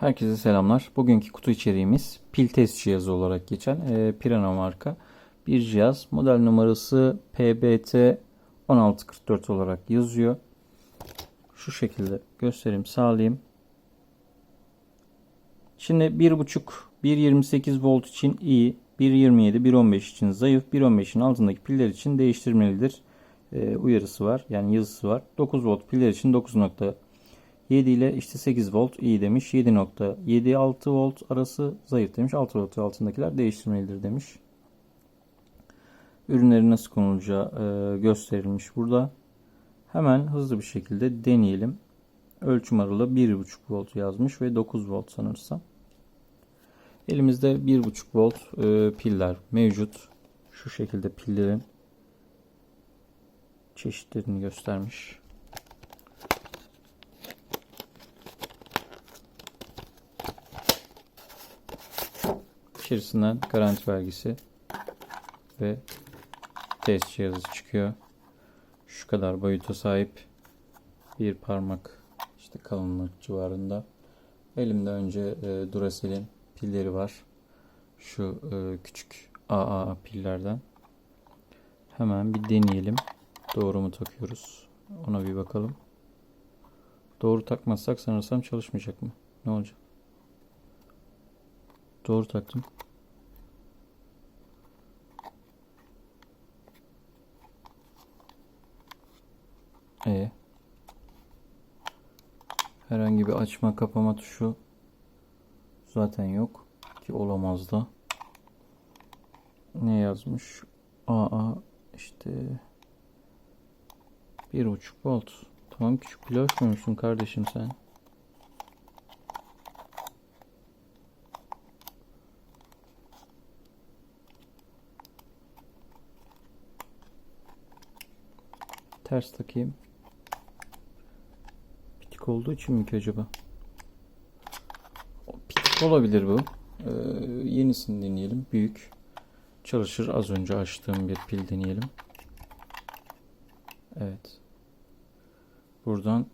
Herkese selamlar. Bugünkü kutu içeriğimiz pil test cihazı olarak geçen e, Pirana marka bir cihaz. Model numarası PBT 1644 olarak yazıyor. Şu şekilde göstereyim sağlayayım. Şimdi 1.5 1.28 volt için iyi, 1.27 1.15 için zayıf, 1.15'in altındaki piller için değiştirmelidir. E, uyarısı var. Yani yazısı var. 9 volt piller için 9.7 ile işte 8 volt iyi demiş. 7.7 6 volt arası zayıf demiş. 6 volt altındakiler değiştirmelidir demiş. Ürünlerin nasıl konulacağı e, gösterilmiş burada. Hemen hızlı bir şekilde deneyelim. Ölçüm aralığı 1.5 volt yazmış ve 9 volt sanırsam. Elimizde 1.5 volt e, piller mevcut. Şu şekilde pillerin çeşitlerini göstermiş. İçerisinden garanti belgesi ve test cihazı çıkıyor. Şu kadar boyuta sahip bir parmak işte kalınlık civarında. Elimde önce e, Duracell'in pilleri var. Şu e, küçük AA pillerden. Hemen bir deneyelim. Doğru mu takıyoruz? Ona bir bakalım. Doğru takmazsak sanırsam çalışmayacak mı? Ne olacak? Doğru taktım. E Herhangi bir açma kapama tuşu zaten yok ki olamaz da. Ne yazmış? AA işte bir buçuk volt. Tamam küçük pil açmıyormuşsun kardeşim sen. Ters takayım. Pitik olduğu için mi ki acaba? Pitik olabilir bu. Ee, yenisini deneyelim. Büyük. Çalışır. Az önce açtığım bir pil deneyelim. Evet. Buradan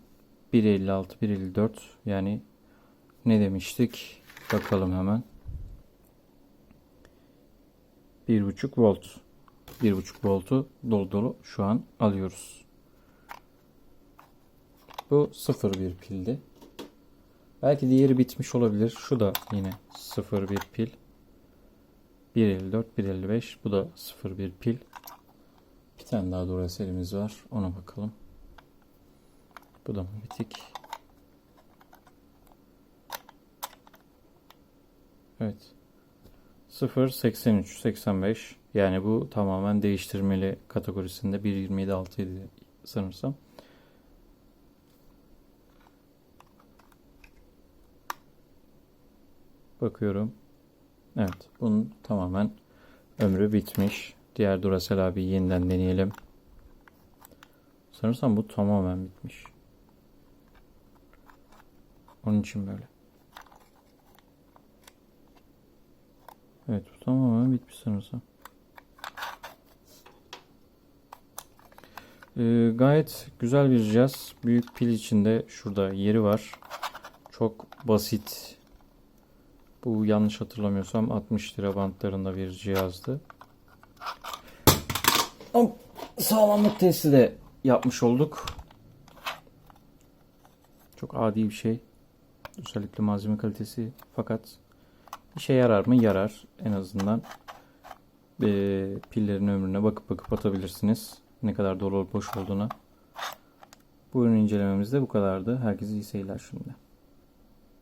1.56, 1.54 yani ne demiştik? Bakalım hemen. 1.5 volt. 1.5 voltu dolu dolu şu an alıyoruz. Bu sıfır bir pildi. Belki diğeri bitmiş olabilir. Şu da yine sıfır bir pil. 1.54, 1.55. Bu da sıfır bir pil. Bir tane daha Duracell'imiz var. Ona bakalım. Bu da mı bitik? Evet. 0, 83, 85. Yani bu tamamen değiştirmeli kategorisinde 1.27, 6 idi sanırsam. Bakıyorum. Evet. Bunun tamamen ömrü bitmiş. Diğer Duracell abi yeniden deneyelim. Sanırsam bu tamamen bitmiş. Onun için böyle. Evet bu tamamen bitmiş sanırsam. Ee, gayet güzel bir cihaz. Büyük pil içinde şurada yeri var. Çok basit. Bu yanlış hatırlamıyorsam 60 lira bantlarında bir cihazdı. Sağlamlık testi de yapmış olduk. Çok adi bir şey. Özellikle malzeme kalitesi. Fakat işe yarar mı? Yarar. En azından e, pillerin ömrüne bakıp bakıp atabilirsiniz. Ne kadar dolu boş olduğuna. Bu ürün incelememiz de bu kadardı. Herkese iyi seyirler şimdi.